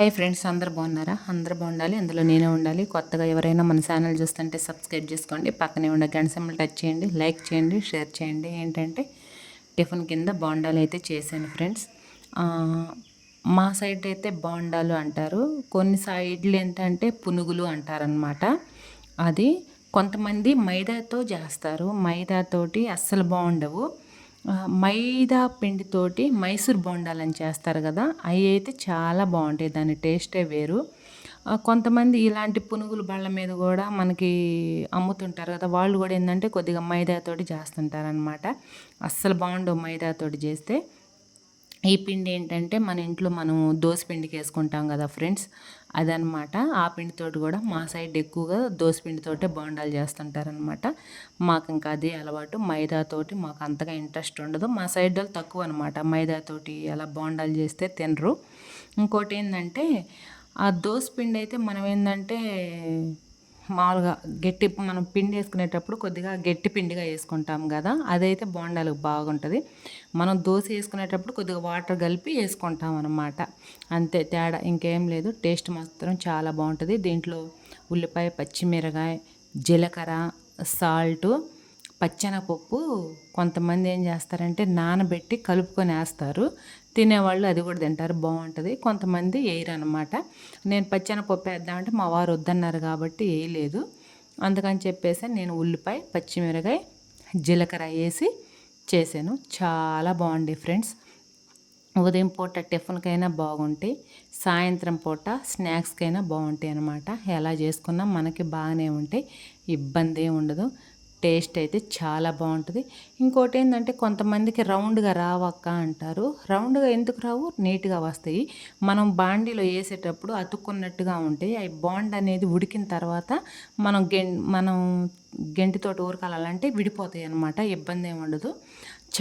Hi friends అందరు బాగున్నారా? అందరు బాగుండాలి అందులో నేనే ఉండాలి. కొత్తగా ఎవరైనా మన ఛానల్ చూస్తుంటే సబ్స్క్రైబ్ చేసుకోండి పక్కనే ఉండే గంట సింబల్ టచ్ చేయండి లైక్ చేయండి షేర్ చేయండి. ఏంటంటే టిఫిన్ కింద బాండాలు అయితే చేశాను ఫ్రెండ్స్. మా సైడ్ అయితే బాండాలు అంటారు. కొన్ని సైడ్లు ఏంటంటే పునుగులు అంటారనమాట అది కొంతమంది మైదాతో చేస్తారు. మైదాతోటి అస్సలు బాగుండవు. మైదా పిండితోటి మైసూర్ బొండాలని చేస్తారు కదా అవి అయితే చాలా బాగుంటాయి దాని టేస్టే వేరు. కొంతమంది ఇలాంటి పునుగులు బళ్ళ మీద కూడా మనకి అమ్ముతుంటారు కదా వాళ్ళు కూడా ఏంటంటే కొద్దిగా మైదాతోటి చేస్తుంటారనమాట అస్సలు బాగుండవు మైదాతోటి చేస్తే. ఈ పిండి ఏంటంటే మన ఇంట్లో మనం దోశ పిండికి వేసుకుంటాం కదా ఫ్రెండ్స్. అదనమాట. ఆ పిండితోటి కూడా మా సైడ్ ఎక్కువగా దోసపిండితోటే బోండాలు చేస్తుంటారనమాట. మాకు ఇంకా అదే అలవాటు. మైదాతోటి మాకు అంతగా ఇంట్రెస్ట్ ఉండదు. మా సైడ్ వాళ్ళు తక్కువ అనమాట మైదాతోటి అలా బోండాలు చేస్తే తినరు. ఇంకోటి ఏంటంటే ఆ దోశ పిండి అయితే మనం ఏంటంటే మామూలుగా గట్టి మనం పిండి వేసుకునేటప్పుడు కొద్దిగా గట్టి పిండిగా వేసుకుంటాం కదా అదైతే బోండాలకు బాగుంటుంది. మనం దోశ వేసుకునేటప్పుడు కొద్దిగా వాటర్ కలిపి వేసుకుంటాం అనమాట అంతే తేడా ఇంకేం లేదు. టేస్ట్ మాత్రం చాలా బాగుంటుంది. దీంట్లో ఉల్లిపాయ పచ్చిమిరకాయ జీలకర్ర సాల్టు పచ్చెనపప్పు కొంతమంది ఏం చేస్తారంటే నానబెట్టి కలుపుకొని వేస్తారు. తినేవాళ్ళు అది కూడా తింటారు బాగుంటుంది. కొంతమంది వేయరు అనమాట నేను పచ్చెనపప్పు వేద్దామంటే మా వారు వద్దన్నారు కాబట్టి వేయలేదు అందుకని చెప్పేసి నేను ఉల్లిపాయ పచ్చిమిరకాయ జీలకర్ర వేసి చేశాను. చాలా బాగుంది ఫ్రెండ్స్. ఉదయం పూట టిఫిన్కైనా బాగుంటాయి. సాయంత్రం పూట స్నాక్స్కైనా బాగుంటాయి అనమాట ఎలా చేసుకున్నా మనకి బాగానే ఉంటాయి. ఇబ్బంది ఉండదు. టేస్ట్ అయితే చాలా బాగుంటుంది. ఇంకోటి ఏంటంటే కొంతమందికి రౌండ్గా రావక్క అంటారు. రౌండ్గా ఎందుకు రావు? నీట్గా వస్తాయి. మనం బాండీలో వేసేటప్పుడు అతుక్కున్నట్టుగా ఉంటాయి. అవి బాండ్ అనేది ఉడికిన తర్వాత మనం గెం మనం గెంటితోటి ఊరకాలంటే విడిపోతాయి అన్నమాట. ఇబ్బంది ఏమి ఉండదు.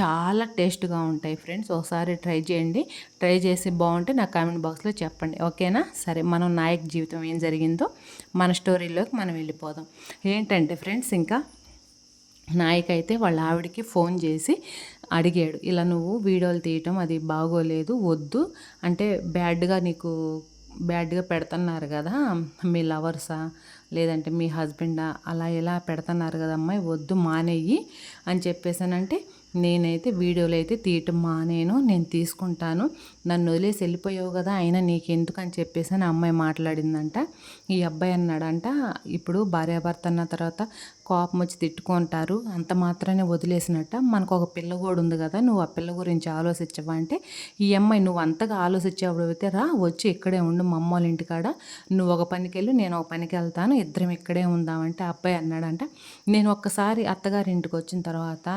చాలా టేస్ట్గా ఉంటాయి ఫ్రెండ్స్. ఒకసారి ట్రై చేయండి. ట్రై చేసి బాగుంటే నా కామెంట్ బాక్స్లో చెప్పండి. ఓకేనా? సరే మనం నాయక్ జీవితం ఏం జరిగిందో మన స్టోరీలోకి మనం వెళ్ళిపోదాం. ఏంటంటే ఫ్రెండ్స్ ఇంకా నాయక్ అయితే వాళ్ళ ఆవిడకి ఫోన్ చేసి అడిగాడు. ఇలా నువ్వు వీడియోలు తీయటం అది బాగోలేదు వద్దు. అంటే బ్యాడ్గా నీకు బ్యాడ్గా పెడుతున్నారు కదా మీ లవర్సా? లేదంటే మీ హస్బెండా? అలా ఇలా పెడుతున్నారు కదా అమ్మాయి వద్దు మానేయి అని చెప్పేసానంటే నేనైతే వీడియోలు అయితే తీయటం మానేను నేను తీసుకుంటాను. నన్ను వదిలేసి వెళ్ళిపోయావు కదా అయినా నీకెందుకు అని చెప్పేసి అని అమ్మాయి మాట్లాడిందంట. ఈ అబ్బాయి అన్నాడంట ఇప్పుడు భార్యాభర్త అన్న తర్వాత కోపం వచ్చి తిట్టుకుంటారు అంత మాత్రమే వదిలేసినట్ట. మనకు ఒక పిల్ల కూడా ఉంది కదా నువ్వు ఆ పిల్ల గురించి ఆలోచించవా అంటే ఈ అమ్మాయి నువ్వు అంతగా ఆలోచించావు అయితే రా వచ్చి ఇక్కడే ఉండు మా అమ్మ వాళ్ళ ఇంటికాడ. నువ్వు ఒక పనికి వెళ్ళి నేను ఒక పనికి వెళ్తాను ఇద్దరం ఇక్కడే ఉందామంటే అబ్బాయి అన్నాడంట. నేను ఒక్కసారి అత్తగారి ఇంటికి వచ్చిన తర్వాత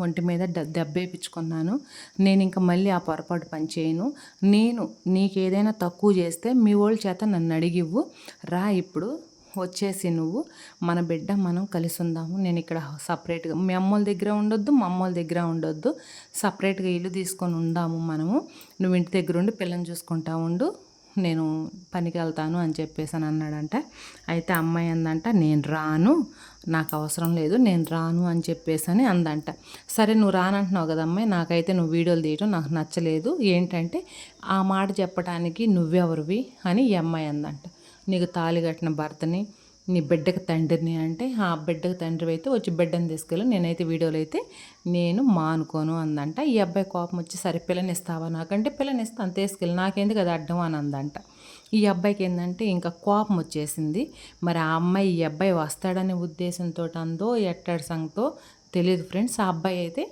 ఒంటి మీద దెబ్బేపించుకున్నాను. నేను ఇంకా మళ్ళీ ఆ పొరపాటు పని చేయను. నేను నీకేదైనా తక్కువ చేస్తే మీ వాళ్ళ చేత నన్ను అడిగివ్వు. రా ఇప్పుడు వచ్చేసి నువ్వు. మన బిడ్డ మనం కలిసి ఉందాము నేను ఇక్కడ సపరేట్గా మీ అమ్మోళ్ళ దగ్గర ఉండొద్దు మా అమ్మోళ్ళ దగ్గర ఉండొద్దు. సపరేట్గా ఇల్లు తీసుకొని ఉందాము మనము. నువ్వు ఇంటి దగ్గర ఉండి పిల్లని చూసుకుంటా ఉండు. నేను పనికి వెళ్తాను అని చెప్పేసి అని అన్నాడంట. అయితే అమ్మాయి అందంట నేను రాను. నాకు అవసరం లేదు నేను రాను అని చెప్పేసి అని అందంట. సరే నువ్వు రానంటున్నావు కదమ్మాయి నాకైతే నువ్వు వీడియోలు తీయటం నాకు నచ్చలేదు. ఏంటంటే ఆ మాట చెప్పడానికి నువ్వెవరివి అని ఈ అమ్మాయి అందంట. నీకు తాళి కట్టిన భర్తని నీ బిడ్డకి తండ్రిని అంటే ఆ బిడ్డకి తండ్రి అయితే వచ్చి బిడ్డని తీసుకెళ్ళి నేనైతే వీడియోలు అయితే నేను మానుకోను అందంట. ఈ అబ్బాయి కోపం వచ్చి సరే పిల్లనిస్తావా నాకంటే పిల్లనిస్తా అంత తీసుకెళ్ళి నాకేందుకు అది అడ్డం అని అందంట. ఈ అబ్బాయికి ఏంటంటే ఇంకా కోపం వచ్చేసింది. మరి ఆ అమ్మాయి ఈ అబ్బాయి వస్తాడనే ఉద్దేశంతో అందో ఎట్టడి సంగతో తెలియదు ఫ్రెండ్స్. ఆ అబ్బాయి అయితే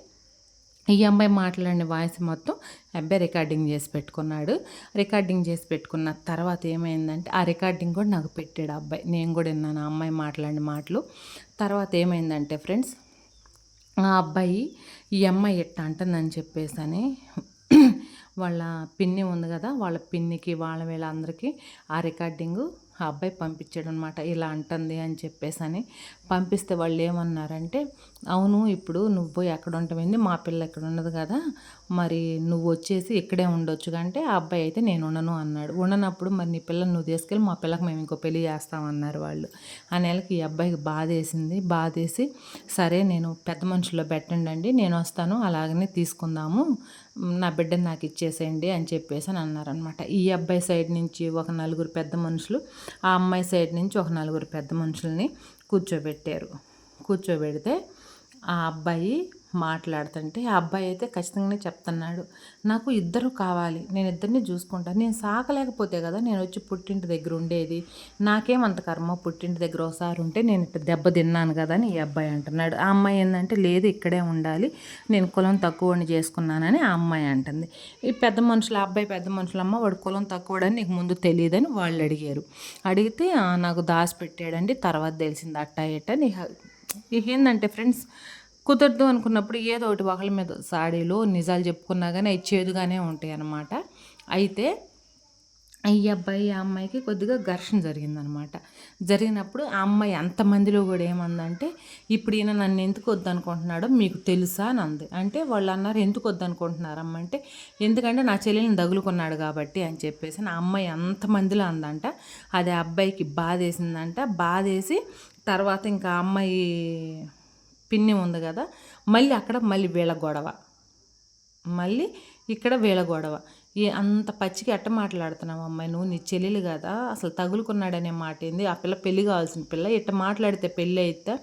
ఈ అమ్మాయి మాట్లాడిన వాయిస్ మొత్తం అబ్బాయి రికార్డింగ్ చేసి పెట్టుకున్నాడు. రికార్డింగ్ చేసి పెట్టుకున్న తర్వాత ఏమైందంటే ఆ రికార్డింగ్ కూడా నాకు పెట్టాడు అబ్బాయి. నేను కూడా విన్నాను ఆ అమ్మాయి మాట్లాడిన మాటలు. తర్వాత ఏమైందంటే ఫ్రెండ్స్ ఆ అబ్బాయి ఈ అమ్మాయి ఎట్ట అంటుందని చెప్పేసి అని వాళ్ళ పిన్ని ఉంది కదా వాళ్ళ పిన్నికి వాళ్ళ వీళ్ళందరికీ ఆ రికార్డింగు ఆ అబ్బాయి పంపించాడు అనమాట ఇలా అంటుంది అని చెప్పేసి అని పంపిస్తే వాళ్ళు ఏమన్నారంటే అవును ఇప్పుడు నువ్వు ఎక్కడ ఉంటామైంది మా పిల్ల ఎక్కడ ఉండదు కదా. మరి నువ్వు వచ్చేసి ఇక్కడే ఉండొచ్చు అంటే ఆ అబ్బాయి అయితే నేను ఉండను అన్నాడు. ఉండనప్పుడు మరి నీ పిల్లని నువ్వు తీసుకెళ్ళి మా పిల్లకి మేము ఇంకో పెళ్ళి చేస్తామన్నారు వాళ్ళు. ఆ నెలకి ఈ అబ్బాయికి బాధేసింది. బాధేసి సరే నేను పెద్ద మనుషుల్లో పెట్టండి నేను వస్తాను అలాగనే తీసుకుందాము. నా బిడ్డని నాకు ఇచ్చేసేయండి అని చెప్పేసి అని అన్నారనమాట ఈ అబ్బాయి సైడ్ నుంచి ఒక నలుగురు పెద్ద మనుషులు ఆ అమ్మాయి సైడ్ నుంచి ఒక నలుగురు పెద్ద మనుషుల్ని కూర్చోబెట్టారు. కూర్చోబెడితే ఆ అబ్బాయి మాట్లాడుతుంటే ఆ అబ్బాయి అయితే ఖచ్చితంగానే చెప్తున్నాడు నాకు ఇద్దరు కావాలి నేను ఇద్దరిని చూసుకుంటాను నేను సాకలేకపోతే కదా నేను వచ్చి పుట్టింటి దగ్గర ఉండేది నాకేమంత కర్మ పుట్టింటి దగ్గర ఒకసారి ఉంటే నేను ఇట్లా దెబ్బ తిన్నాను కదా అని ఈ అబ్బాయి అంటున్నాడు. ఆ అమ్మాయి ఏంటంటే లేదు ఇక్కడే ఉండాలి నేను కులం తక్కువని చేసుకున్నానని ఆ అమ్మాయి అంటుంది. ఈ పెద్ద మనుషులు ఆ అబ్బాయి పెద్ద మనుషులు అమ్మ వాడు కులం తక్కువడని నీకు ముందు తెలియదని వాళ్ళు అడిగారు. అడిగితే నాకు దాచి పెట్టాడండి తర్వాత తెలిసింది అట్ట ఇట్ట నీకు ఏంటంటే ఫ్రెండ్స్ కుదరదు అనుకున్నప్పుడు ఏదో ఒకటి ఒకళ్ళ మీద సాడీలో నిజాలు చెప్పుకున్నా కానీ అవి చేదుగానే ఉంటాయి అన్నమాట. అయితే ఈ అబ్బాయి ఆ అమ్మాయికి కొద్దిగా ఘర్షణ జరిగిందనమాట జరిగినప్పుడు ఆ అమ్మాయి అంతమందిలో కూడా ఏమందంటే ఇప్పుడు ఈయన నన్ను ఎందుకు వద్దనుకుంటున్నాడో మీకు తెలుసా? అని అంది. అంటే వాళ్ళు అన్నారు ఎందుకు వద్దనుకుంటున్నారమ్మ? అంటే ఎందుకంటే నా చెల్లెల్ని దగులుకున్నాడు కాబట్టి అని చెప్పేసి నా అమ్మాయి అంతమందిలో అందంట. అది ఆ అబ్బాయికి బాధేసిందంట. బాధేసి తర్వాత ఇంకా అమ్మాయి పిన్ని ఉంది కదా మళ్ళీ అక్కడ మళ్ళీ వీళ్ళ గొడవ. మళ్ళీ ఇక్కడ వీళ్ళ గొడవ. ఈ అంత పచ్చికి ఎట్ట మాట్లాడుతున్నావు అమ్మాయి? నువ్వు నీ చెల్లెలు కదా అసలు తగులుకున్నాడనే మాట ఏంది? ఆ పిల్ల పెళ్ళి కావాల్సిన పిల్ల ఇట్ట మాట్లాడితే పెళ్ళి అయితే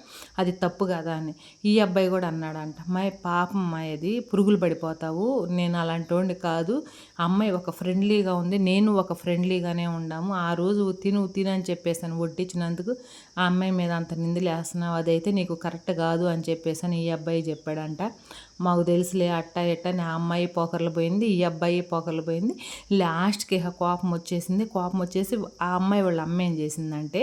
అది తప్పు కదా అని. ఈ అబ్బాయి కూడా అన్నాడంట అమ్మాయి పాపం అమ్మాయి అది పురుగులు పడిపోతావు నేను అలాంటి వాడిని కాదు అమ్మాయి ఒక ఫ్రెండ్లీగా ఉంది నేను ఒక ఫ్రెండ్లీగానే ఉన్నాము ఆ రోజు తిను తిను అని చెప్పేసాను వడ్డించినందుకు ఆ అమ్మాయి మీద అంత నిందలు వేస్తున్నావు అదైతే నీకు కరెక్ట్ కాదు అని చెప్పేసాను ఈ అబ్బాయి చెప్పాడంట. మాకు తెలుసులే అట్ట ఎట్ట నా అమ్మాయి పోకర్లు పోయింది ఈ అబ్బాయి పోకర్లు పోయింది. లాస్ట్కి కోపం వచ్చేసింది. కోపం వచ్చేసి ఆ అమ్మాయి వాళ్ళ అమ్మ ఏం చేసిందంటే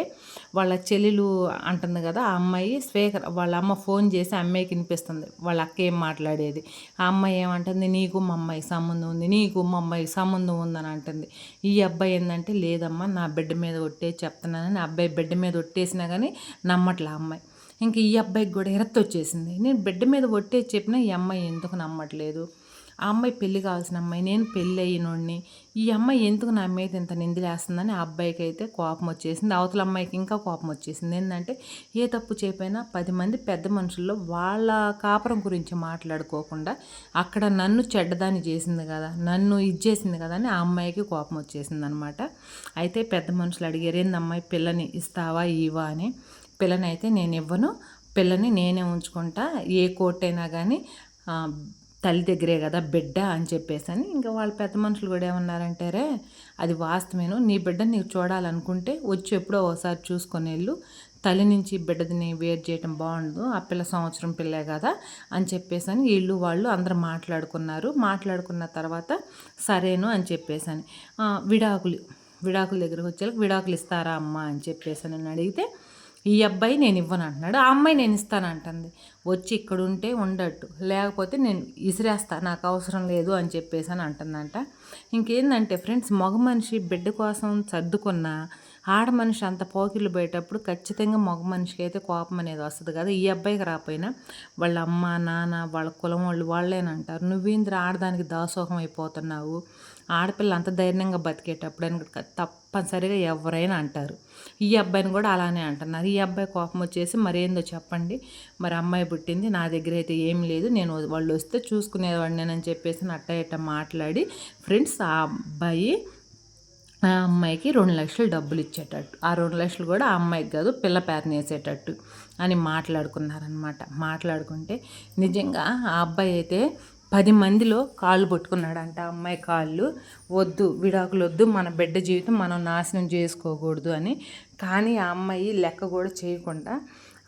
వాళ్ళ చెల్లెలు అంటుంది కదా ఆ అమ్మాయి స్పీకర్ వాళ్ళ అమ్మ ఫోన్ చేసి ఆ అమ్మాయికి వినిపిస్తుంది. వాళ్ళ అక్క ఏం మాట్లాడేది? ఆ అమ్మాయి ఏమంటుంది? నీకు మా అమ్మాయికి సంబంధం ఉంది నీకు మా అమ్మాయికి సంబంధం ఉందని అంటుంది. ఈ అబ్బాయి ఏంటంటే లేదమ్మా నా బిడ్డ మీద ఒట్టేసి చెప్తున్నానని అబ్బాయి బిడ్డ మీద ఒట్టేసినా కానీ నమ్మట్లే ఆ అమ్మాయి. ఇంక ఈ అబ్బాయికి కూడా ఎరత్తు వచ్చేసింది. నేను బిడ్డ మీద ఒట్టేసి చెప్పినా ఈ అమ్మాయి ఎందుకు నమ్మట్లేదు? ఆ అమ్మాయి పెళ్ళి కావాల్సిన అమ్మాయి నేను పెళ్ళి అయినోడిని. ఈ అమ్మాయి ఎందుకు నా మీద ఇంత నిందిలేస్తుందని ఆ అబ్బాయికి అయితే కోపం వచ్చేసింది. అవతల అమ్మాయికి ఇంకా కోపం వచ్చేసింది. ఏంటంటే ఏ తప్పు చేయపోయినా పది మంది పెద్ద మనుషుల్లో వాళ్ళ కాపురం గురించి మాట్లాడుకోకుండా అక్కడ నన్ను చెడ్డదాన్ని చేసింది కదా నన్ను ఇది చేసింది కదా అని ఆ అమ్మాయికి కోపం వచ్చేసింది అనమాట అయితే పెద్ద మనుషులు అడిగారు ఏంది అమ్మాయి పిల్లని ఇస్తావా ఇవా అని. పిల్లని అయితే నేను ఇవ్వను పిల్లని నేనే ఉంచుకుంటా. ఏ కోర్టు అయినా కానీ తల్లి దగ్గరే కదా బిడ్డ అని చెప్పేసి అని ఇంకా వాళ్ళ పెద్ద మనుషులు కూడా ఏమన్నారంటారే అది వాస్తవేను నీ బిడ్డ నీకు చూడాలనుకుంటే వచ్చి ఎప్పుడో ఒకసారి చూసుకొని వెళ్ళు. తల్లి నుంచి బిడ్డని వేరు చేయటం బాగుండదు. ఆ పిల్ల సంవత్సరం పిల్లే కదా అని చెప్పేసి అని వీళ్ళు వాళ్ళు అందరూ మాట్లాడుకున్నారు. మాట్లాడుకున్న తర్వాత సరేను అని చెప్పేసి అని విడాకులు విడాకుల దగ్గరకు వచ్చేలకు విడాకులు ఇస్తారా అమ్మ అని చెప్పేసి అని అడిగితే ఈ అబ్బాయి నేను ఇవ్వను అంటున్నాడు ఆ అమ్మాయి నేను ఇస్తాను అంటుంది. వచ్చి ఇక్కడ ఉంటే ఉండట్టు లేకపోతే నేను ఇసిరేస్తా నాకు అవసరం లేదు అని చెప్పేసి అని అంటుందంట. ఇంకేందంటే ఫ్రెండ్స్ మగ మనిషి బిడ్డ కోసం సర్దుకున్న ఆడ మనిషి అంత పోకిళ్ళు పోయేటప్పుడు ఖచ్చితంగా మగ మనిషికి అయితే కోపం అనేది వస్తుంది కదా. ఈ అబ్బాయికి రాపోయినా వాళ్ళ అమ్మ నాన్న వాళ్ళ కులం వాళ్ళు వాళ్ళేనంటారు. నువ్వేంద్ర ఆడదానికి దాసోహం అయిపోతున్నావు? ఆడపిల్ల అంత ధైర్యంగా బతికేటప్పుడు అని తప్పనిసరిగా ఎవరైనా అంటారు. ఈ అబ్బాయిని కూడా అలానే అంటున్నారు. ఈ అబ్బాయి కోపం వచ్చేసి మరేందో చెప్పండి. మరి అమ్మాయి పుట్టింది నా దగ్గర అయితే ఏం లేదు నేను వాళ్ళు వస్తే చూసుకునేవాడిని అని చెప్పేసి అట్ట ఇట్ట మాట్లాడి ఫ్రెండ్స్ ఆ అబ్బాయి ఆ అమ్మాయికి రెండు లక్షలు డబ్బులు ఇచ్చేటట్టు ఆ రెండు లక్షలు కూడా ఆ అమ్మాయికి కాదు పిల్ల పేరుని వేసేటట్టు అని మాట్లాడుకున్నారనమాట మాట్లాడుకుంటే నిజంగా ఆ అబ్బాయి అయితే పది మందిలో కాళ్ళు పట్టుకున్నాడంట అమ్మాయి కాళ్ళు. వద్దు విడాకులు వద్దు మన బిడ్డ జీవితం మనం నాశనం చేసుకోకూడదు అని. కానీ ఆ అమ్మాయి లెక్క కూడా చేయకుండా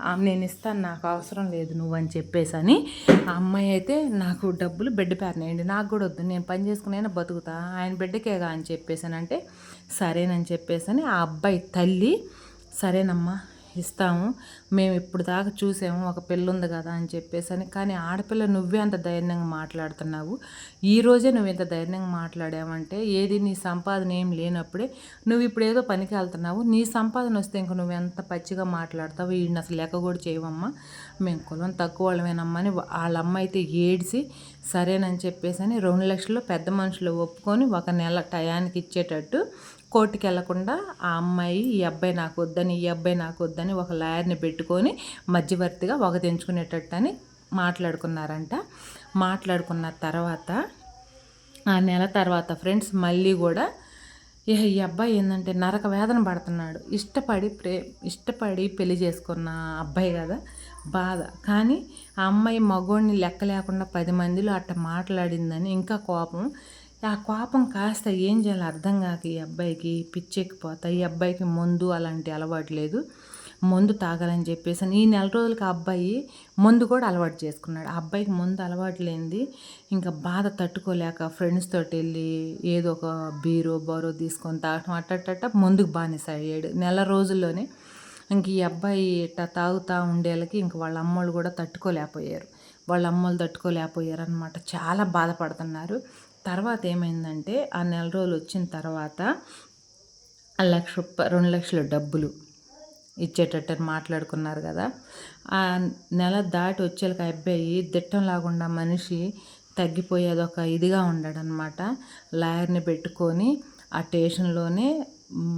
"ఆ, నేను ఇస్తాను నాకు అవసరం లేదు నువ్వు అని చెప్పేసి అని. ఆ అమ్మాయి అయితే నాకు డబ్బులు బిడ్డ పేరనేయండి నాకు కూడా వద్దు నేను పని చేసుకునైనా బతుకుతా ఆయన బిడ్డకేగా అని చెప్పేసానంటే సరేనని చెప్పేసని ఆ అబ్బాయి తల్లి సరేనమ్మా ఇస్తాము. మేము ఇప్పుడు దాకా చూసాము ఒక పిల్ల ఉంది కదా అని చెప్పేసి అని కానీ ఆడపిల్ల నువ్వే అంత ధైర్యంగా మాట్లాడుతున్నావు. ఈ రోజే నువ్వు ఇంత ధైర్యంగా మాట్లాడావంటే ఏది నీ సంపాదన ఏం లేనప్పుడే నువ్వు ఇప్పుడు ఏదో పనికి వెళ్తున్నావు. నీ సంపాదన వస్తే ఇంక నువ్వు ఎంత పచ్చిగా మాట్లాడతావు వీడిని అసలు లెక్క కూడా చేయవమ్మా. మేము కులం తక్కువ వాళ్ళమేనమ్మా అని వాళ్ళ అమ్మ అయితే ఏడ్చి సరేనని చెప్పేసి అని రెండు లక్షలు పెద్ద మనుషులు ఒప్పుకొని ఒక నెల టయానికి ఇచ్చేటట్టు కోర్టుకి వెళ్ళకుండా ఆ అమ్మాయి ఈ అబ్బాయి నాకు వద్దని ఈ అబ్బాయి నాకు వద్దని ఒక లాయర్ని పెట్టుకొని మధ్యవర్తిగా ఒక తెంచుకునేటట్టు అని మాట్లాడుకున్నారంట. మాట్లాడుకున్న తర్వాత ఆ నెల తర్వాత ఫ్రెండ్స్ మళ్ళీ కూడా ఏ ఈ అబ్బాయి ఏంటంటే నరక వేదన పడుతున్నాడు. ఇష్టపడి ప్రే ఇష్టపడి పెళ్ళి చేసుకున్న అబ్బాయి కదా బాధ. కానీ ఆ అమ్మాయి మగోడిని లెక్క లేకుండా పది మందిలో అట్ట మాట్లాడిందని ఇంకా కోపం ఆ కోపం కాస్త ఏం చేయాలో అర్థం కాక ఈ అబ్బాయికి పిచ్చెక్కిపోతా. ఈ అబ్బాయికి మందు అలాంటి అలవాటు లేదు. మందు తాగాలని చెప్పేసి ఈ నెల రోజులకి ఆ అబ్బాయి మందు కూడా అలవాటు చేసుకున్నాడు. ఆ అబ్బాయికి మందు అలవాటు లేనిది ఇంకా బాధ తట్టుకోలేక ఫ్రెండ్స్ తోటి వెళ్ళి ఏదో ఒక బీరో బరో తీసుకొని తాగటం అట్టట్ట ముందుకు బానిస అయ్యాడు నెల రోజుల్లోనే ఇంక ఈ అబ్బాయి ఇట్ట తాగుతూ ఉండేళ్ళకి ఇంక వాళ్ళ అమ్మోళ్ళు కూడా తట్టుకోలేకపోయారు. వాళ్ళ అమ్మోళ్ళు తట్టుకోలేకపోయారు అనమాట చాలా బాధపడుతున్నారు. తర్వాత ఏమైందంటే ఆ నెల రోజులు వచ్చిన తర్వాత ఆ లక్ష రూపాయ రెండు లక్షల డబ్బులు ఇచ్చేటట్టు మాట్లాడుకున్నారు కదా. ఆ నెల దాటి వచ్చేళ్ళకి అబ్బాయి దిట్టం లాగుండా మనిషి తగ్గిపోయేది ఒక ఇదిగా ఉండడనమాట. లాయర్ని పెట్టుకొని ఆ స్టేషన్లోనే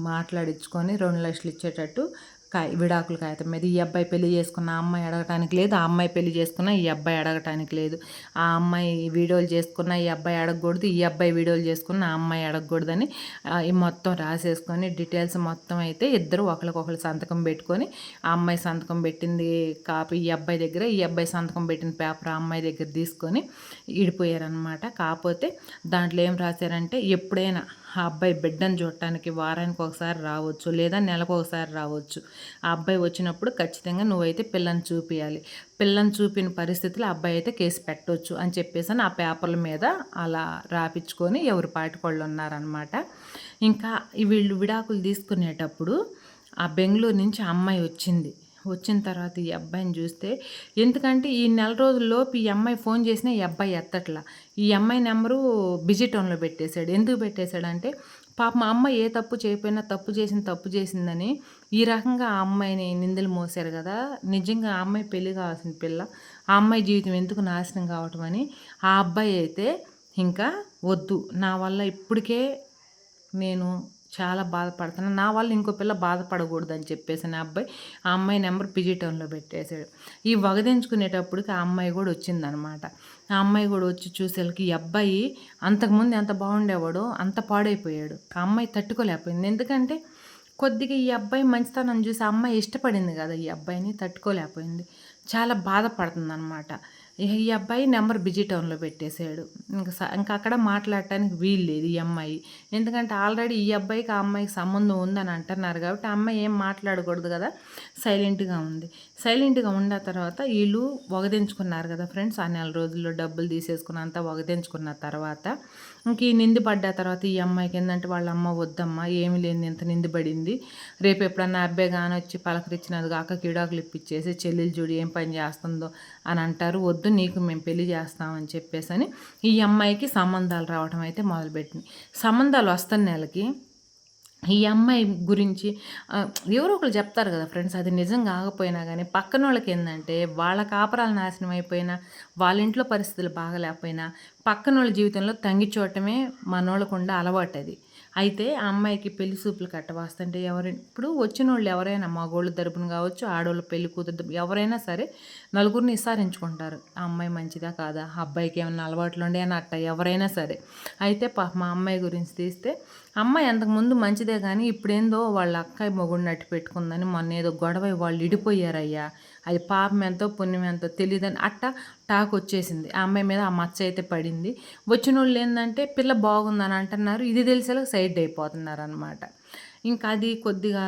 మాట్లాడించుకొని రెండు లక్షలు ఇచ్చేటట్టు కాయ విడాకుల కాగితం మీద ఈ అబ్బాయి పెళ్ళి చేసుకున్న ఆ అమ్మాయి అడగటానికి లేదు ఆ అమ్మాయి పెళ్ళి చేసుకున్న ఈ అబ్బాయి అడగటానికి లేదు. ఆ అమ్మాయి వీడియోలు చేసుకున్న ఈ అబ్బాయి అడగకూడదు ఈ అబ్బాయి వీడియోలు చేసుకున్న ఆ అమ్మాయి అడగకూడదని ఈ మొత్తం రాసేసుకొని డీటెయిల్స్ మొత్తం అయితే ఇద్దరు ఒకరికొకరు సంతకం పెట్టుకొని ఆ అమ్మాయి సంతకం పెట్టింది కాపీ ఈ అబ్బాయి దగ్గర ఈ అబ్బాయి సంతకం పెట్టిన పేపర్ ఆ అమ్మాయి దగ్గర తీసుకొని ఇడిపోయారనమాట కాకపోతే దాంట్లో ఏం రాశారంటే ఎప్పుడైనా ఆ అబ్బాయి బిడ్డను చూడటానికి వారానికి ఒకసారి రావచ్చు లేదా నెలకు ఒకసారి రావచ్చు. ఆ అబ్బాయి వచ్చినప్పుడు ఖచ్చితంగా నువ్వైతే పిల్లని చూపించాలి పిల్లని చూపిన పరిస్థితులు అబ్బాయి అయితే కేసు పెట్టవచ్చు అని చెప్పేసి ఆ పేపర్ల మీద అలా రాపించుకొని ఎవరి పాటికోళ్ళు ఉన్నారనమాట ఇంకా వీళ్ళు విడాకులు తీసుకునేటప్పుడు ఆ బెంగళూరు నుంచి అమ్మాయి వచ్చింది. వచ్చిన తర్వాత ఈ అబ్బాయిని చూస్తే ఎందుకంటే ఈ నెల రోజుల్లోపు ఈ అమ్మాయి ఫోన్ చేసినా ఈ అబ్బాయి ఎత్తట్లా. ఈ అమ్మాయి నెంబరు బిజీ టోన్లో పెట్టేశాడు. ఎందుకు పెట్టేశాడంటే పాప మా అమ్మ ఏ తప్పు చేయకపోయినా తప్పు చేసిన తప్పు చేసిందని ఈ రకంగా ఆ అమ్మాయిని నిందలు మోసారు కదా. నిజంగా ఆ అమ్మాయి పెళ్ళి కావాల్సిన పిల్ల. ఆ అమ్మాయి జీవితం ఎందుకు నాశనం కావటం అని ఆ అబ్బాయి అయితే ఇంకా వద్దు. నా వల్ల ఇప్పటికే నేను చాలా బాధపడుతున్నాను నా వల్ల ఇంకో పిల్ల బాధపడకూడదు అని చెప్పేసి నా అబ్బాయి ఆ అమ్మాయి నెంబర్ పిజిటౌన్లో పెట్టేశాడు. ఈ వగదించుకునేటప్పటికి ఆ అమ్మాయి కూడా వచ్చిందనమాట ఆ అమ్మాయి కూడా వచ్చి చూసేళ్ళకి ఈ అబ్బాయి అంతకుముందు ఎంత బాగుండేవాడో అంత పాడైపోయాడు. ఆ అమ్మాయి తట్టుకోలేకపోయింది. ఎందుకంటే కొద్దిగా ఈ అబ్బాయి మంచితనం చూసి ఆ అమ్మాయి ఇష్టపడింది కదా ఈ అబ్బాయిని తట్టుకోలేకపోయింది. చాలా బాధపడుతుంది అనమాట ఈ అబ్బాయి నెంబర్ బిజీ టౌన్లో పెట్టేశాడు. ఇంకా ఇంకా అక్కడ మాట్లాడటానికి వీలు లేదు ఈ అమ్మాయి. ఎందుకంటే ఆల్రెడీ ఈ అబ్బాయికి ఆ అమ్మాయికి సంబంధం ఉందని అంటున్నారు కాబట్టి ఆ అమ్మాయి ఏం మాట్లాడకూడదు కదా. సైలెంట్గా ఉంది. సైలెంట్గా ఉన్న తర్వాత వీళ్ళు వగదించుకున్నారు కదా ఫ్రెండ్స్. ఆ నెల రోజుల్లో డబ్బులు తీసేసుకున్నంత వగదించుకున్న తర్వాత ఇంక ఈ నింది పడ్డ తర్వాత ఈ అమ్మాయికి ఏంటంటే వాళ్ళ అమ్మ వద్దమ్మా ఏమి లేని ఇంత నింది పడింది. రేపు ఎప్పుడన్నా అబ్బాయి కానొచ్చి వచ్చి పలకరించినది కాక కిడాకులు ఇప్పించేసి చెల్లెలు చూడు ఏం పని చేస్తుందో అని అంటారు. వద్దు నీకు మేము పెళ్ళి చేస్తామని చెప్పేసి అని ఈ అమ్మాయికి సంబంధాలు రావడం అయితే మొదలుపెట్టింది. సంబంధాలు వస్తున్న నెలకి ఈ అమ్మాయి గురించి ఎవరో ఒకరు చెప్తారు కదా ఫ్రెండ్స్ అది నిజం కాకపోయినా కానీ పక్కన వాళ్ళకి ఏంటంటే వాళ్ళ కాపరాలు నాశనం అయిపోయినా వాళ్ళ ఇంట్లో పరిస్థితులు బాగలేకపోయినా పక్కన వాళ్ళ జీవితంలో తంగి చూడటమే మనోళ్ళకుండా అలవాటు అది అయితే ఆ అమ్మాయికి పెళ్ళి సూపులు కట్టవాస్తుంటే ఎవరి ఇప్పుడు వచ్చిన వాళ్ళు ఎవరైనా మగోళ్ళ తరపున కావచ్చు ఆడవాళ్ళు పెళ్ళి కూతురు ఎవరైనా సరే నలుగురిని ఇసారించుకుంటారు ఆ అమ్మాయి మంచిదా కాదా? ఆ అబ్బాయికి ఏమైనా అలవాట్లు ఉండే అని అట్ట ఎవరైనా సరే. అయితే మా అమ్మాయి గురించి తీస్తే అమ్మాయి అంతకుముందు మంచిదే కానీ ఇప్పుడేందో వాళ్ళ అక్కాయి మొగుడిని నట్టి పెట్టుకుందని మొన్న ఏదో గొడవ వాళ్ళు ఇడిపోయారయ్యా. అది పాపం ఎంతో పుణ్యం ఎంతో తెలియదని అట్ట టాక్ వచ్చేసింది. ఆ అమ్మాయి మీద ఆ మచ్చ అయితే పడింది. వచ్చిన వాళ్ళు ఏంటంటే పిల్ల బాగుందని అంటున్నారు. ఇది తెలిసేలా సైడ్ అయిపోతున్నారు అనమాట ఇంకా అది కొద్దిగా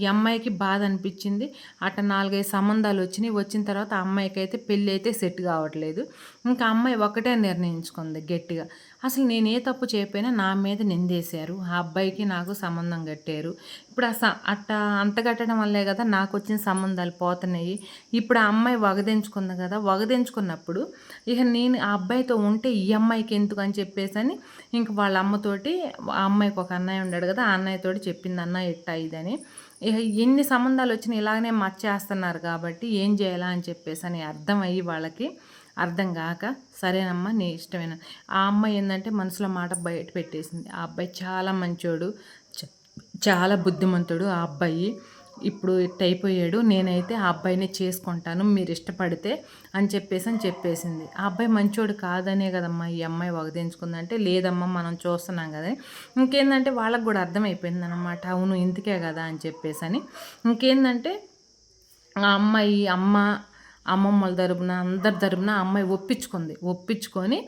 ఈ అమ్మాయికి బాధ అనిపించింది. అట్ట నాలుగైదు సంబంధాలు వచ్చినాయి. వచ్చిన తర్వాత ఆ అమ్మాయికి అయితే పెళ్ళి అయితే సెట్ కావట్లేదు. ఇంకా అమ్మాయి ఒకటే నిర్ణయించుకుంది గట్టిగా. అసలు నేను ఏ తప్పు చేయకపోయినా నా మీద నిందేశారు. ఆ అబ్బాయికి నాకు సంబంధం కట్టారు. ఇప్పుడు అస అట్ట అంత కట్టడం వల్లే కదా నాకు వచ్చిన సంబంధాలు పోతున్నాయి. ఇప్పుడు ఆ అమ్మాయి వగదించుకుంది కదా వగదించుకున్నప్పుడు ఇక నేను ఆ అబ్బాయితో ఉంటే ఈ అమ్మాయికి ఎందుకు అని చెప్పేసి అని ఇంక వాళ్ళ అమ్మతోటి ఆ అమ్మాయికి ఒక అన్నయ్య ఉన్నాడు కదా ఆ అన్నయ్యతోటి చెప్పింది అన్న ఇట్ట ఇదని. ఇక ఎన్ని సంబంధాలు వచ్చినా ఇలాగనే మర్చేస్తున్నారు కాబట్టి ఏం చేయాలా అని చెప్పేసి అని అర్థమయ్యి వాళ్ళకి అర్థం కాక సరేనమ్మా నీ ఇష్టమైన? ఆ అమ్మాయి ఏంటంటే మనసులో మాట బయట పెట్టేసింది. ఆ అబ్బాయి చాలా మంచోడు చాలా బుద్ధిమంతుడు ఆ అబ్బాయి. ఇప్పుడు ఇట్ అయిపోయాడు. నేనైతే ఆ అబ్బాయిని చేసుకుంటాను మీరు ఇష్టపడితే అని చెప్పేసి అని చెప్పేసింది. ఆ అబ్బాయి మంచోడు కాదనే కదమ్మా ఈ అమ్మాయి వగదించుకుందంటే. లేదమ్మా మనం చూస్తున్నాం కదా. ఇంకేందంటే వాళ్ళకు కూడా అర్థమైపోయింది అనమాట అవును ఇందుకే కదా అని చెప్పేసి అని. ఇంకేందంటే ఆ అమ్మాయి అమ్మ అమ్మమ్మల తరపున అందరి తరపున ఆ అమ్మాయి ఒప్పించుకుంది. ఒప్పించుకొని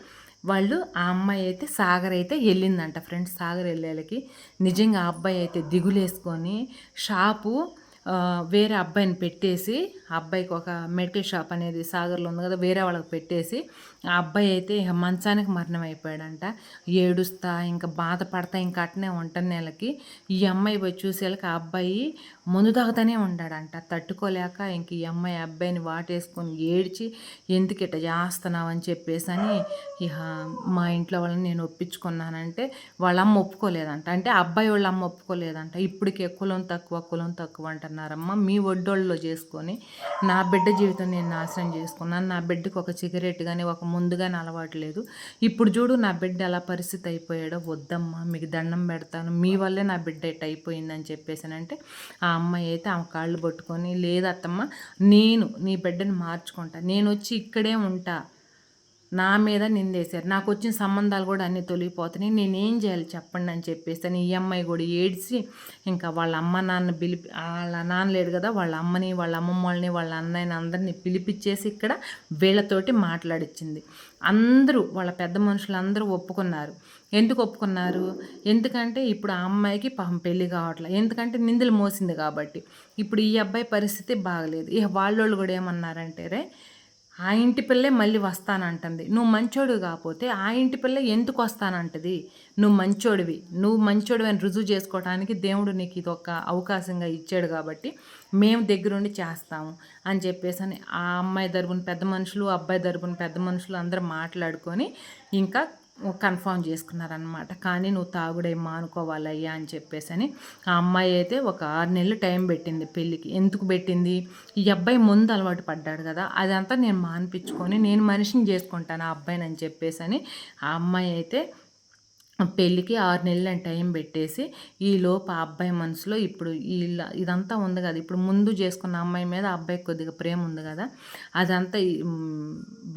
వాళ్ళు ఆ అమ్మాయి అయితే సాగర్ అయితే వెళ్ళిందంట ఫ్రెండ్స్. సాగర్ వెళ్ళేళ్ళకి నిజంగా ఆ అబ్బాయి అయితే దిగులేసుకొని షాపు వేరే అబ్బాయిని పెట్టేసి అబ్బాయికి ఒక మెడికల్ షాప్ అనేది సాగర్లో ఉంది కదా వేరే వాళ్ళకి పెట్టేసి ఆ అబ్బాయి అయితే ఇక మంచానికి మరణం అయిపోయాడంట. ఏడుస్తా ఇంకా బాధపడతా ఇంకా అట్నే ఉంటాను నెలకి. ఈ అమ్మాయి పోయి చూసేళ్ళకి ఆ అబ్బాయి ముందు తాగుతానే ఉండాడంట. తట్టుకోలేక ఇంక ఈ అమ్మాయి అబ్బాయిని వాటేసుకొని ఏడ్చి ఎందుకు ఇట్ట చేస్తున్నావు? అని చెప్పేసి అని ఇక మా ఇంట్లో వాళ్ళని నేను ఒప్పించుకున్నానంటే వాళ్ళ అమ్మ ఒప్పుకోలేదంట. అంటే అబ్బాయి వాళ్ళ అమ్మ ఒప్పుకోలేదంట. ఇప్పటికే కులం తక్కువ కులం తక్కువ అంటున్నారమ్మ. మీ ఒడ్డోళ్ళలో చేసుకొని నా బిడ్డ జీవితం నేను నాశనం చేసుకున్నాను. నా బిడ్డకు ఒక సిగరెట్ కానీ ఒక ముందుగానే అలవాటు లేదు ఇప్పుడు చూడు నా బిడ్డ ఎలా పరిస్థితి అయిపోయాడో వద్దమ్మా మీకు దండం పెడతాను మీ వల్లే నా బిడ్డ ఇట్ అయిపోయిందని చెప్పేసానంటే ఆ అమ్మాయి అయితే ఆమె కాళ్ళు పట్టుకొని లేదత్తమ్మ నేను నీ బిడ్డని మార్చుకుంటా నేను వచ్చి ఇక్కడే ఉంటా నా మీద నిందేశారు. నాకు వచ్చిన సంబంధాలు కూడా అన్నీ తొలగిపోతున్నాయి. నేనేం చేయాలి చెప్పండి అని చెప్పేసి ఈ అమ్మాయి కూడా ఏడ్చి ఇంకా వాళ్ళ అమ్మ నాన్న పిలిపి వాళ్ళ నాన్న లేడు కదా వాళ్ళ అమ్మని వాళ్ళ అమ్మమ్మ వాళ్ళని వాళ్ళ అన్నయ్యని అందరినీ పిలిపించేసి ఇక్కడ వీళ్ళతోటి మాట్లాడిచ్చింది. అందరూ వాళ్ళ పెద్ద మనుషులు అందరూ ఒప్పుకున్నారు. ఎందుకు ఒప్పుకున్నారు? ఎందుకంటే ఇప్పుడు ఆ అమ్మాయికి పాపం పెళ్ళి కావట్లేదు ఎందుకంటే నిందలు మోసింది కాబట్టి. ఇప్పుడు ఈ అబ్బాయి పరిస్థితి బాగలేదు. ఇక వాళ్ళోళ్ళు కూడా ఏమన్నారంటే రే ఆ ఇంటి పిల్లే మళ్ళీ వస్తానంటుంది. నువ్వు మంచోడు కాకపోతే ఆ ఇంటి పిల్ల ఎందుకు వస్తానంటది? నువ్వు మంచోడివి. నువ్వు మంచోడివి అని రుజువు చేసుకోవడానికి దేవుడు నీకు ఇది ఒక అవకాశంగా ఇచ్చాడు కాబట్టి మేము దగ్గరుండి చేస్తాము అని చెప్పేసి అని ఆ అమ్మాయి తరపున పెద్ద మనుషులు అబ్బాయి తరపున పెద్ద మనుషులు అందరూ మాట్లాడుకొని ఇంకా కన్ఫామ్ చేసుకున్నారనమాట కానీ నువ్వు తాగుడే మానుకోవాలయ్యా అని చెప్పేసి అని ఆ అమ్మాయి అయితే ఒక ఆరు నెలలు టైం పెట్టింది పెళ్ళికి. ఎందుకు పెట్టింది? ఈ అబ్బాయి ముందు అలవాటు పడ్డాడు కదా అదంతా నేను మానిపించుకొని నేను మనిషిని చేసుకుంటాను ఆ అబ్బాయిని అని చెప్పేసి అని ఆ అమ్మాయి అయితే పెళ్ళికి ఆరు నెలలు టైం పెట్టేసి ఈ ఆ అబ్బాయి మనసులో ఇప్పుడు ఈ ఇదంతా ఉంది కదా. ఇప్పుడు ముందు చేసుకున్న అమ్మాయి మీద అబ్బాయికి కొద్దిగా ప్రేమ ఉంది కదా. అదంతా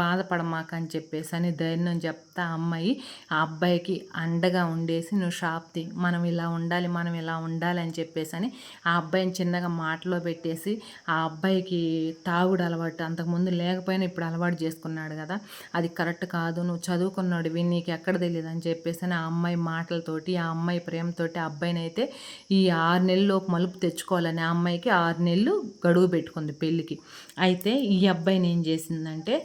బాధపడమాక అని చెప్పేసి అని ధైర్యం చెప్తా ఆ అమ్మాయి ఆ అబ్బాయికి అండగా ఉండేసి నువ్వు షాప్తి మనం ఇలా ఉండాలి మనం ఇలా ఉండాలి అని చెప్పేసి అని ఆ అబ్బాయిని చిన్నగా మాటలో పెట్టేసి ఆ అబ్బాయికి తాగుడు అలవాటు అంతకుముందు లేకపోయినా ఇప్పుడు అలవాటు చేసుకున్నాడు కదా. అది కరెక్ట్ కాదు నువ్వు చదువుకున్నాడు నీకు ఎక్కడ తెలియదు అని చెప్పేసి అని ఆ అమ్మాయి మాటలతోటి ఆ అమ్మాయి ప్రేమతోటి ఆ అబ్బాయిని అయితే ఈ ఆరు నెలల్లోపు మలుపు తెచ్చుకోవాలని ఆ అమ్మాయికి ఆరు నెలలు గడువు పెట్టుకుంది పెళ్ళికి. అయితే ఈ అబ్బాయిని ఏం చేసిందంటే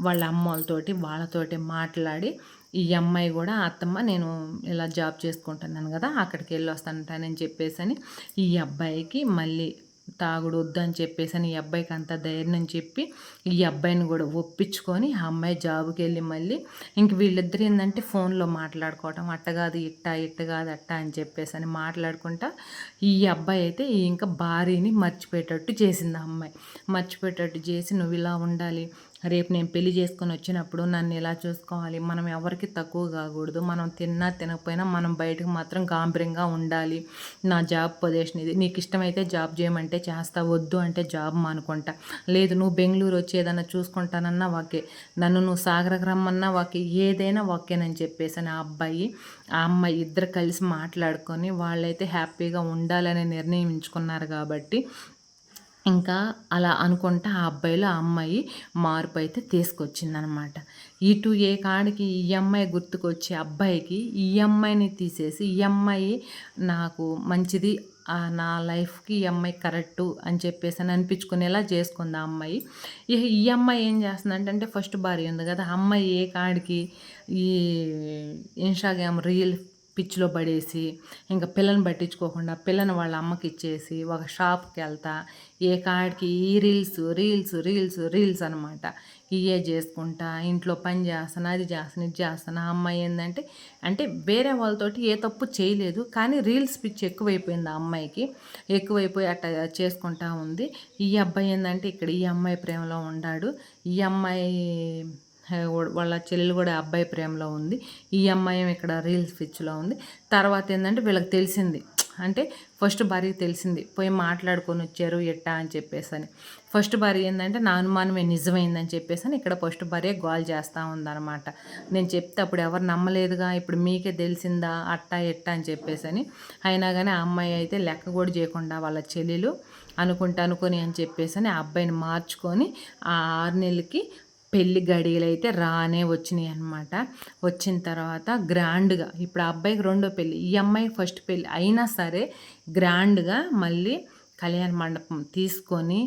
వాళ్ళ అమ్మోళ్ళతోటి వాళ్ళతోటి మాట్లాడి ఈ అమ్మాయి కూడా అత్తమ్మ నేను ఇలా జాబ్ చేసుకుంటున్నాను కదా అక్కడికి వెళ్ళి వస్తానంటానని చెప్పేసి అని ఈ అబ్బాయికి మళ్ళీ తాగుడు వద్దని చెప్పేసి అని ఈ అబ్బాయికి అంత ధైర్యం చెప్పి ఈ అబ్బాయిని కూడా ఒప్పించుకొని ఆ అమ్మాయి జాబ్కి వెళ్ళి మళ్ళీ ఇంక వీళ్ళిద్దరు ఏంటంటే ఫోన్లో మాట్లాడుకోవటం అట్ట కాదు ఇట్ట ఇట్ట కాదు అట్ట అని చెప్పేసి అని మాట్లాడుకుంటా ఈ అబ్బాయి అయితే ఇంకా భార్యని మర్చిపోయేటట్టు చేసింది ఆ అమ్మాయి. మర్చిపోయేటట్టు చేసి నువ్వు ఇలా ఉండాలి రేపు నేను పెళ్ళి చేసుకొని వచ్చినప్పుడు నన్ను ఎలా చూసుకోవాలి? మనం ఎవరికి తక్కువ కాకూడదు. మనం తిన్నా తినకపోయినా మనం బయటకు మాత్రం గాంభీర్యంగా ఉండాలి. నా జాబ్ పొజిషన్ ఇది. నీకు ఇష్టమైతే జాబ్ చేయమంటే చేస్తా. వద్దు అంటే జాబ్ మానుకుంటా. లేదు నువ్వు బెంగళూరు వచ్చి ఏదైనా చూసుకుంటానన్నా ఓకే నన్ను నువ్వు సాగరకు రమ్మన్నా ఓకే ఏదైనా ఓకేనని చెప్పేసి అని ఆ అబ్బాయి ఆ అమ్మాయి ఇద్దరు కలిసి మాట్లాడుకొని వాళ్ళైతే హ్యాపీగా ఉండాలని నిర్ణయించుకున్నారు కాబట్టి ఇంకా అలా అనుకుంటా ఆ అబ్బాయిలో ఆ అమ్మాయి మార్పు అయితే తీసుకొచ్చిందనమాట. ఇటు ఏ కాడికి ఈ అమ్మాయి గుర్తుకొచ్చే అబ్బాయికి ఈ అమ్మాయిని తీసేసి ఈ అమ్మాయి నాకు మంచిది నా లైఫ్కి ఈ అమ్మాయి కరెక్టు అని చెప్పేసి అని అనిపించుకునేలా చేసుకుంది ఆ అమ్మాయి. ఇక ఈ అమ్మాయి ఏం చేస్తుందంటే అంటే ఫస్ట్ భార్య ఉంది కదా ఆ అమ్మాయి ఏ కాడికి ఈ ఇన్స్టాగ్రామ్ రీల్ పిచ్చిలో పడేసి ఇంకా పిల్లని పట్టించుకోకుండా పిల్లని వాళ్ళ అమ్మకి ఇచ్చేసి ఒక షాప్కి వెళ్తా. ఏ కాడికి? ఈ రీల్స్ రీల్స్ రీల్స్ రీల్స్ అనమాట ఇవే చేసుకుంటా ఇంట్లో పని చేస్తాను అది చేస్తాను ఇది చేస్తాను. ఆ అమ్మాయి ఏంటంటే అంటే వేరే వాళ్ళతోటి ఏ తప్పు చేయలేదు కానీ రీల్స్ పిచ్చి ఎక్కువైపోయింది ఆ అమ్మాయికి. ఎక్కువైపోయి అట్లా చేసుకుంటా ఉంది. ఈ అబ్బాయి ఏంటంటే ఇక్కడ ఈ అమ్మాయి ప్రేమలో ఉన్నాడు ఈ అమ్మాయి వాళ్ళ చెల్లెలు కూడా అబ్బాయి ప్రేమలో ఉంది. ఈ అమ్మాయి ఇక్కడ రీల్స్ పిచ్చిలో ఉంది. తర్వాత ఏంటంటే వీళ్ళకి తెలిసింది. అంటే ఫస్ట్ భార్యకి తెలిసింది. పోయి మాట్లాడుకొని వచ్చారు ఎట్టా అని చెప్పేసి అని ఫస్ట్ భార్య ఏంటంటే నా అనుమానమే నిజమైందని చెప్పేసి అని ఇక్కడ ఫస్ట్ భార్య గోల్ చేస్తూ ఉందన్నమాట. నేను చెప్తే అప్పుడు ఎవరు నమ్మలేదుగా ఇప్పుడు మీకే తెలిసిందా అట్టా ఎట్టా అని చెప్పేసి అని అయినా కానీ ఆ అమ్మాయి అయితే లెక్క కూడా చేయకుండా వాళ్ళ చెల్లెలు అనుకుంటా అనుకొని అని చెప్పేసి అని ఆ అబ్బాయిని మార్చుకొని ఆ ఆరు నెలలకి పెళ్ళి గడియలు అయితే రానే వచ్చినాయి అనమాట వచ్చిన తర్వాత గ్రాండ్గా ఇప్పుడు ఆ అబ్బాయికి రెండో పెళ్ళి ఈ అమ్మాయి ఫస్ట్ పెళ్ళి అయినా సరే గ్రాండ్గా మళ్ళీ కళ్యాణ మండపం తీసుకొని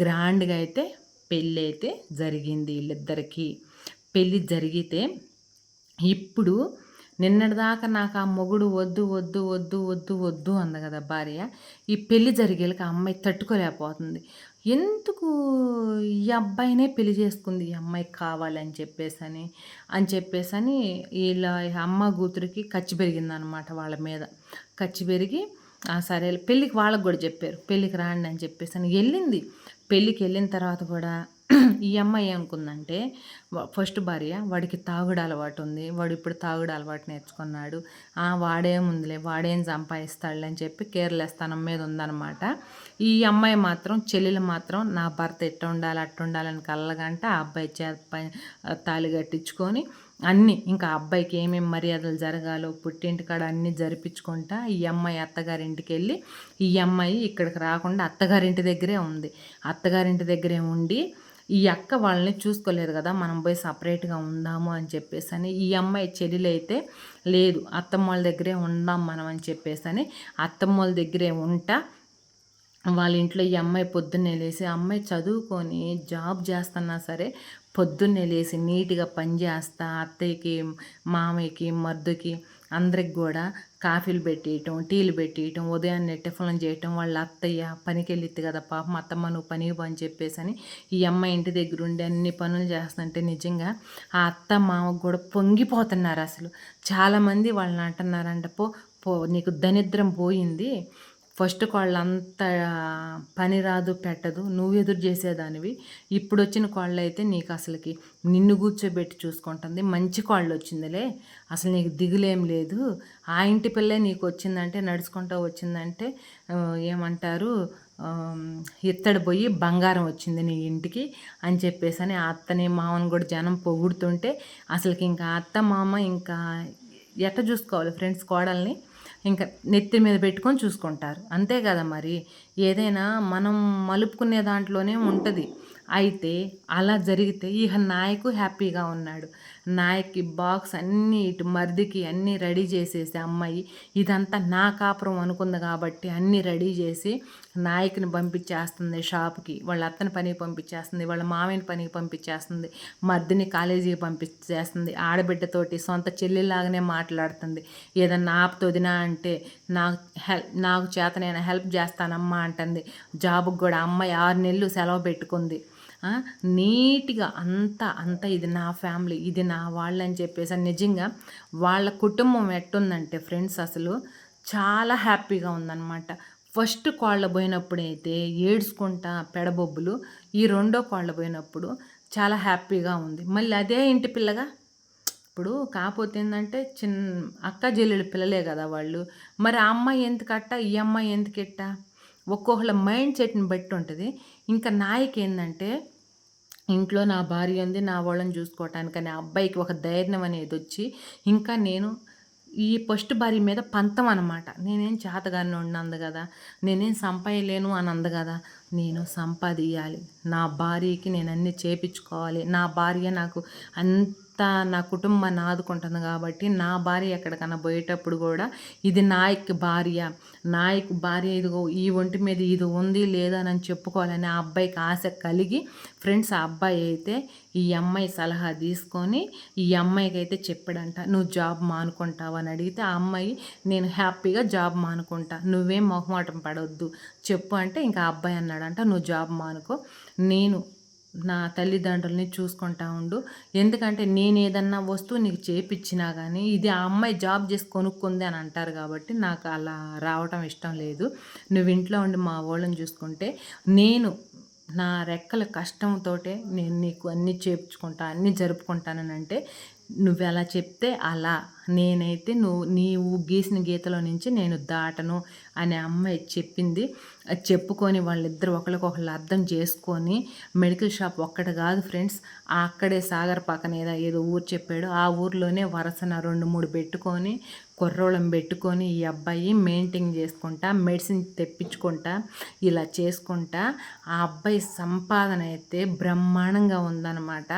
గ్రాండ్గా అయితే పెళ్ళి అయితే జరిగింది వీళ్ళిద్దరికీ. పెళ్ళి జరిగితే ఇప్పుడు నిన్నటిదాకా నాకు ఆ మొగుడు వద్దు వద్దు వద్దు వద్దు వద్దు అంది కదా భార్య. ఈ పెళ్ళి జరిగేలకు ఆ అమ్మాయి తట్టుకోలేకపోతుంది. ఎందుకు ఈ అబ్బాయినే పెళ్ళి చేసుకుంది? ఈ అమ్మాయికి కావాలని చెప్పేసి అని అని చెప్పేసి అని అమ్మ కూతురికి ఖర్చు పెరిగిందనమాట వాళ్ళ మీద. ఖర్చు పెరిగి సరే పెళ్ళికి వాళ్ళకి కూడా చెప్పారు పెళ్ళికి రాండి అని చెప్పేసి అని వెళ్ళింది. పెళ్ళికి వెళ్ళిన తర్వాత కూడా ఈ అమ్మాయి ఏమనుకుందంటే ఫస్ట్ భార్య వాడికి తాగుడు అలవాటు ఉంది. వాడు ఇప్పుడు తాగుడు అలవాటు నేర్చుకున్నాడు. వాడేముందిలే వాడేం సంపాదిస్తాడులే అని చెప్పి కేర్లెస్ తనం మీద ఉందన్నమాట. ఈ అమ్మాయి మాత్రం చెల్లెలు మాత్రం నా భర్త ఎట్ట ఉండాలి అట్ట ఉండాలని కళ్ళగంట ఆ అబ్బాయి చే తాళి కట్టించుకొని అన్నీ ఇంకా అబ్బాయికి ఏమేమి మర్యాదలు జరగాలో పుట్టింటికాడ అన్నీ జరిపించుకుంటా ఈ అమ్మాయి అత్తగారింటికి వెళ్ళి ఈ అమ్మాయి ఇక్కడికి రాకుండా అత్తగారింటి దగ్గరే ఉంది. అత్తగారింటి దగ్గరే ఉండి ఈ అక్క వాళ్ళని చూసుకోలేదు కదా మనం పోయి సపరేట్గా ఉందాము అని చెప్పేసి అని ఈ అమ్మాయి చెల్లెలైతే లేదు అత్తమ్మ వాళ్ళ దగ్గరే ఉందాం మనం అని చెప్పేసి అని అత్తమ్మ వాళ్ళ దగ్గరే ఉంటా వాళ్ళ ఇంట్లో ఈ అమ్మాయి పొద్దున్నే లేసి అమ్మాయి చదువుకొని జాబ్ చేస్తున్నా సరే పొద్దున్నే లేసి నీట్గా పని చేస్తా అత్తయ్యకి మామయ్యకి మర్దుకి అందరికి కూడా కాఫీలు పెట్టేయటం టీలు పెట్టేయటం ఉదయాన్నే టిఫిన్ చేయటం వాళ్ళ అత్తయ్య పనికి వెళ్ళిద్ది కదా పాపం అత్తమ్మ నువ్వు పనికి పని చెప్పేసి అని ఈ అమ్మాయి ఇంటి దగ్గర ఉండి అన్ని పనులు చేస్తుంటే నిజంగా ఆ అత్త మామకు కూడా పొంగిపోతున్నారు అసలు. చాలామంది వాళ్ళని అంటున్నారంట పో పో నీకు దరిద్రం పోయింది ఫస్ట్ కోళ్ళు అంత పని రాదు పెట్టదు. నువ్వు ఎదురు చేసేదానివి. ఇప్పుడు వచ్చిన కోళ్ళు అయితే నీకు అసలుకి నిన్ను కూర్చోబెట్టి చూసుకుంటుంది. మంచి కోళ్ళు వచ్చిందిలే అసలు నీకు దిగులేం లేదు. ఆ ఇంటి పిల్లే నీకు వచ్చిందంటే నడుచుకుంటూ వచ్చిందంటే ఏమంటారు ఇత్తడి పోయి బంగారం వచ్చింది నీ ఇంటికి అని చెప్పేసి అని అత్తని మామని కూడా జనం పొగుడుతుంటే అసలుకి ఇంకా అత్త మామ ఇంకా ఎట్ట చూసుకోవాలి ఫ్రెండ్స్ కోడల్ని? ఇంకా నెత్తి మీద పెట్టుకొని చూసుకుంటారు. అంతే కదా మరి? ఏదైనా మనం మలుపుకునే దాంట్లోనే ఉంటుంది. అయితే అలా జరిగితే ఇక నాయకు హ్యాపీగా ఉన్నాడు. నాయక్కి బాక్స్ అన్నీ ఇటు మర్దికి అన్నీ రెడీ చేసేసి అమ్మాయి ఇదంతా నా కాపురం అనుకుంది కాబట్టి అన్నీ రెడీ చేసి నాయకుని పంపించేస్తుంది షాప్కి వాళ్ళ అత్తని పనికి పంపించేస్తుంది వాళ్ళ మామయ్యని పనికి పంపించేస్తుంది మర్దిని కాలేజీకి పంపించేస్తుంది ఆడబిడ్డతోటి సొంత చెల్లిలాగానే మాట్లాడుతుంది. ఏదన్నా ఆపుతోదినా అంటే నాకు హెల్ప్ నాకు చేత నేను హెల్ప్ చేస్తానమ్మా అంటుంది. జాబ్కి కూడా అమ్మాయి ఆరు నెలలు సెలవు పెట్టుకుంది. నీట్గా అంతా అంతా ఇది నా ఫ్యామిలీ ఇది నా వాళ్ళు అని చెప్పేసి నిజంగా వాళ్ళ కుటుంబం ఎట్టుందంటే ఫ్రెండ్స్ అసలు చాలా హ్యాపీగా ఉందన్నమాట. ఫస్ట్ కోళ్ళ పోయినప్పుడైతే ఏడ్చుకుంటా పెడబొబ్బులు ఈ రెండో కోళ్ళ పోయినప్పుడు చాలా హ్యాపీగా ఉంది. మళ్ళీ అదే ఇంటి పిల్లగా? ఇప్పుడు కాకపోతే ఏంటంటే చిన్న అక్క చెల్లెలు పిల్లలే కదా వాళ్ళు. మరి ఆ అమ్మాయి ఎందుకట్ట ఈ అమ్మాయి ఎందుకెట్ట ఒక్కొక్కళ్ళ మైండ్ సెట్ని బట్టి ఉంటుంది. ఇంకా నాయకి ఏంటంటే ఇంట్లో నా భార్య ఉంది నా వాళ్ళని చూసుకోవటానికి అని అబ్బాయికి ఒక ధైర్యం అనేది వచ్చి ఇంకా నేను ఈ ఫస్ట్ భార్య మీద పంతం అనమాట నేనేం చేతగానే ఉన్నందు కదా నేనేం సంపాయలేను అని అంది కదా నేను సంపాదియాలి నా భార్యకి నేను అన్నీ చేపించుకోవాలి. నా భార్య నాకు అంత నా కుటుంబాన్ని ఆదుకుంటుంది కాబట్టి నా భార్య ఎక్కడికన్నా పోయేటప్పుడు కూడా ఇది నాయక్ భార్య. నాయక్ భార్య ఇదిగో ఈ ఒంటి మీద ఇది ఉంది లేదా అని చెప్పుకోవాలని ఆ అబ్బాయికి ఆశ కలిగి ఫ్రెండ్స్ ఆ అబ్బాయి అయితే ఈ అమ్మాయి సలహా తీసుకొని ఈ అమ్మాయికి అయితే చెప్పాడంట నువ్వు జాబ్ మానుకుంటావు? అని అడిగితే ఆ అమ్మాయి నేను హ్యాపీగా జాబ్ మానుకుంటా నువ్వేం మొహమాటం పడవద్దు చెప్పు అంటే ఇంకా అబ్బాయి అన్నాడంట నువ్వు జాబ్ మానుకో నేను నా తల్లిదండ్రులని చూసుకుంటా ఉండు. ఎందుకంటే నేను ఏదన్నా వస్తువు నీకు చేపించినా కానీ ఇది ఆ అమ్మాయి జాబ్ చేసి కొనుక్కుంది అని అంటారు కాబట్టి నాకు అలా రావటం ఇష్టం లేదు. నువ్వు ఇంట్లో ఉండి మా వాళ్ళని చూసుకుంటే నేను నా రెక్కల కష్టంతో నేను నీకు అన్నీ చేపించుకుంటా అన్నీ జరుపుకుంటానని అంటే నువ్వు ఎలా చెప్తే అలా. నేనైతే నువ్వు నీవు గీసిన గీతలో నుంచి నేను దాటను అనే అమ్మాయి చెప్పింది. చెప్పుకొని వాళ్ళిద్దరు ఒకరికొకళ్ళు అర్థం చేసుకొని మెడికల్ షాప్ ఒక్కటి కాదు ఫ్రెండ్స్ అక్కడే సాగర్ పక్కన ఏదో ఏదో ఊరు చెప్పాడు. ఆ ఊర్లోనే వరసన రెండు మూడు పెట్టుకొని కుర్రోళ్ళం పెట్టుకొని ఈ అబ్బాయి మెయింటైన్ చేసుకుంటా మెడిసిన్ తెప్పించుకుంటా ఇలా చేసుకుంటా ఆ అబ్బాయి సంపాదన అయితే బ్రహ్మాండంగా ఉందన్నమాట.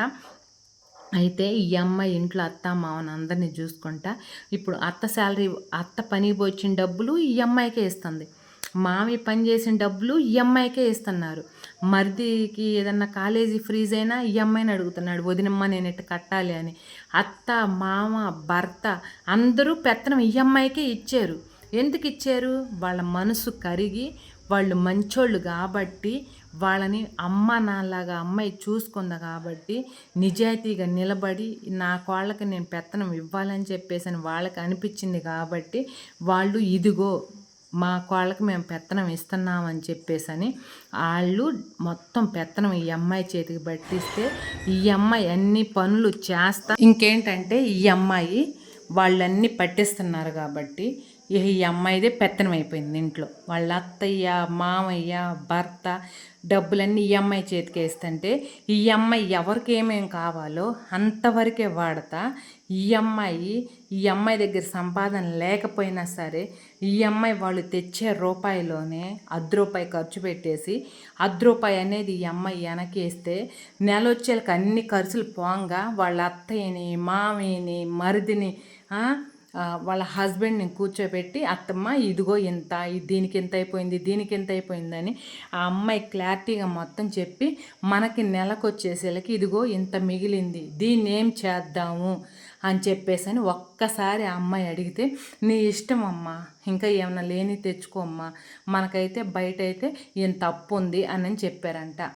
అయితే ఈ అమ్మాయి ఇంట్లో అత్త మామని అందరినీ చూసుకుంటా ఇప్పుడు అత్త శాలరీ అత్త పనికి వచ్చిన డబ్బులు ఈ అమ్మాయికే ఇస్తుంది. మామి పని చేసిన డబ్బులు ఈఎంఐకే ఇస్తున్నారు. మరిదికి ఏదన్నా కాలేజీ ఫ్రీజ్ అయినా ఈఎంఐని అడుగుతున్నాడు. వదినమ్మ నేను ఇట్ట కట్టాలి అని. అత్త మామ భర్త అందరూ పెత్తనం ఈఎంఐకే ఇచ్చారు. ఎందుకు ఇచ్చారు? వాళ్ళ మనసు కరిగి వాళ్ళు మంచోళ్ళు కాబట్టి వాళ్ళని అమ్మ నాలాగా అమ్మాయి చూసుకుంది కాబట్టి నిజాయితీగా నిలబడి నా కోళ్ళకి నేను పెత్తనం ఇవ్వాలని చెప్పేసి అని వాళ్ళకి అనిపించింది కాబట్టి వాళ్ళు ఇదిగో మా కోళ్ళకి మేము పెత్తనం ఇస్తున్నామని చెప్పేసని వాళ్ళు మొత్తం పెత్తనం ఈ అమ్మాయి చేతికి పట్టిస్తే ఈ అమ్మాయి అన్ని పనులు చేస్తా. ఇంకేంటంటే ఈ అమ్మాయి వాళ్ళన్నీ పట్టిస్తున్నారు కాబట్టి ఈ అమ్మాయిదే పెత్తనం అయిపోయింది ఇంట్లో. వాళ్ళ అత్తయ్య మామయ్య భర్త డబ్బులన్నీ ఈ అమ్మాయి చేతికి వేస్తుంటే ఈ అమ్మాయి ఎవరికి ఏమేం కావాలో అంతవరకే వాడతా. ఈ అమ్మాయి ఈ అమ్మాయి దగ్గర సంపాదన లేకపోయినా సరే ఈ అమ్మాయి వాళ్ళు తెచ్చే రూపాయిలోనే అర్ధ రూపాయి ఖర్చు పెట్టేసి అర్ధ రూపాయి అనేది ఈ అమ్మాయి వెనకేస్తే నెల వచ్చేలకు అన్ని ఖర్చులు పోంగా వాళ్ళ అత్తయ్యని మామయ్యని మరిదిని వాళ్ళ హస్బెండ్ని కూర్చోబెట్టి అత్తమ్మ ఇదిగో ఇంత దీనికి ఎంత అయిపోయింది దీనికి ఎంత అయిపోయిందని ఆ అమ్మాయి క్లారిటీగా మొత్తం చెప్పి మనకి నెలకు వచ్చేసేలకి ఇదిగో ఇంత మిగిలింది దీన్ని ఏం చేద్దాము? అని చెప్పేసి అని ఒక్కసారి ఆ అమ్మాయి అడిగితే నీ ఇష్టం అమ్మా ఇంకా ఏమైనా లేని తెచ్చుకోమ్మా మనకైతే బయట అయితే ఇంత తప్పు ఉంది అని చెప్పారంట.